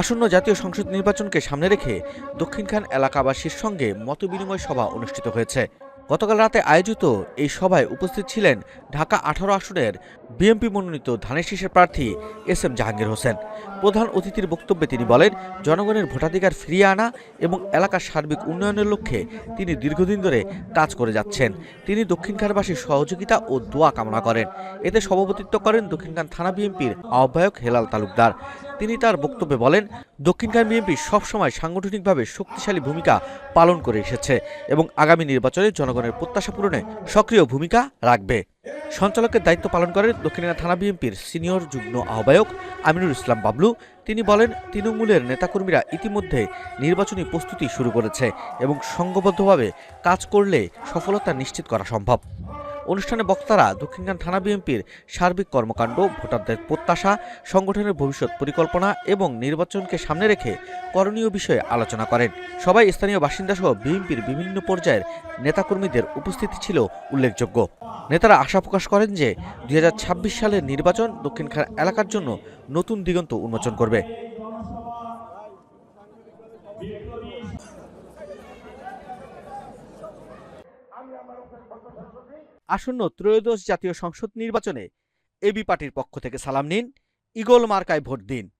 আসন্ন জাতীয় সংসদ নির্বাচনকে সামনে রেখে দক্ষিণখান এলাকাবাসীর সঙ্গে মতবিনিময় সভা অনুষ্ঠিত হয়েছে। গতকাল রাতে আয়োজিত এই সভায় উপস্থিত ছিলেন ঢাকা আঠারো আসনের বিএনপি মনোনীত ধানের শীষের প্রার্থী এস এম জাহাঙ্গীর হোসেন। প্রধান অতিথির বক্তব্যে তিনি বলেন, জনগণের ভোটাধিকার ফিরিয়ে আনা এবং এলাকার সার্বিক উন্নয়নের লক্ষ্যে তিনি দীর্ঘদিন ধরে কাজ করে যাচ্ছেন। তিনি দক্ষিণখানবাসীর সহযোগিতা ও দোয়া কামনা করেন। এতে সভাপতিত্ব করেন দক্ষিণখান থানা বিএনপির আহ্বায়ক হেলাল তালুকদার। তিনি তার বক্তব্যে বলেন দক্ষিণখান বিএনপি সবসময় সাংগঠনিকভাবে শক্তিশালী ভূমিকা পালন করে এসেছে এবং আগামী নির্বাচনে জনগণের প্রত্যাশা পূরণে সক্রিয় ভূমিকা রাখবে। সঞ্চালকের দায়িত্ব পালন করেন দক্ষিণখান থানা বিএনপির সিনিয়র যুগ্ম আহ্বায়ক আমিনুল ইসলাম বাবলু। তিনি বলেন, তৃণমূলের নেতাকর্মীরা ইতিমধ্যে নির্বাচনী প্রস্তুতি শুরু করেছে এবং সংঘবদ্ধভাবে কাজ করলে সফলতা নিশ্চিত করা সম্ভব। অনুষ্ঠানে বক্তারা দক্ষিণখান থানা বিএনপির সার্বিক কর্মকাণ্ড, ভোটারদের প্রত্যাশা, সংগঠনের ভবিষ্যৎ পরিকল্পনা এবং নির্বাচনকে সামনে রেখে করণীয় বিষয়ে আলোচনা করেন। সবাই স্থানীয় বাসিন্দাসহ বিএনপির বিভিন্ন পর্যায়ের নেতাকর্মীদের উপস্থিতি ছিল উল্লেখযোগ্য। নেতারা আশা প্রকাশ করেন যে দু হাজার ছাব্বিশ সালের নির্বাচন দক্ষিণখান এলাকার জন্য নতুন দিগন্ত উন্মোচন করবে। আসন্ন ত্রয়োদশ জাতীয় সংসদ নির্বাচনে এবি পার্টির পক্ষ থেকে সালাম নিন। ইগল মার্কায় ভোট দিন।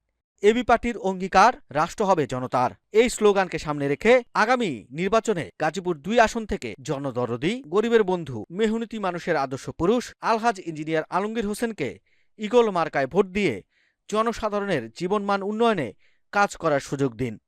এবি পার্টির অঙ্গীকার রাষ্ট্র হবে জনতার। এই স্লোগানকে সামনে রেখে আগামী নির্বাচনে গাজীপুর দুই আসন থেকে জনদরদি, গরিবের বন্ধু, মেহনতি মানুষের আদর্শ পুরুষ, আলহাজ ইঞ্জিনিয়ার আলমগীর হোসেনকে ইগল মার্কায় ভোট দিয়ে জনসাধারণের জীবনমান উন্নয়নে কাজ করার সুযোগ দিন।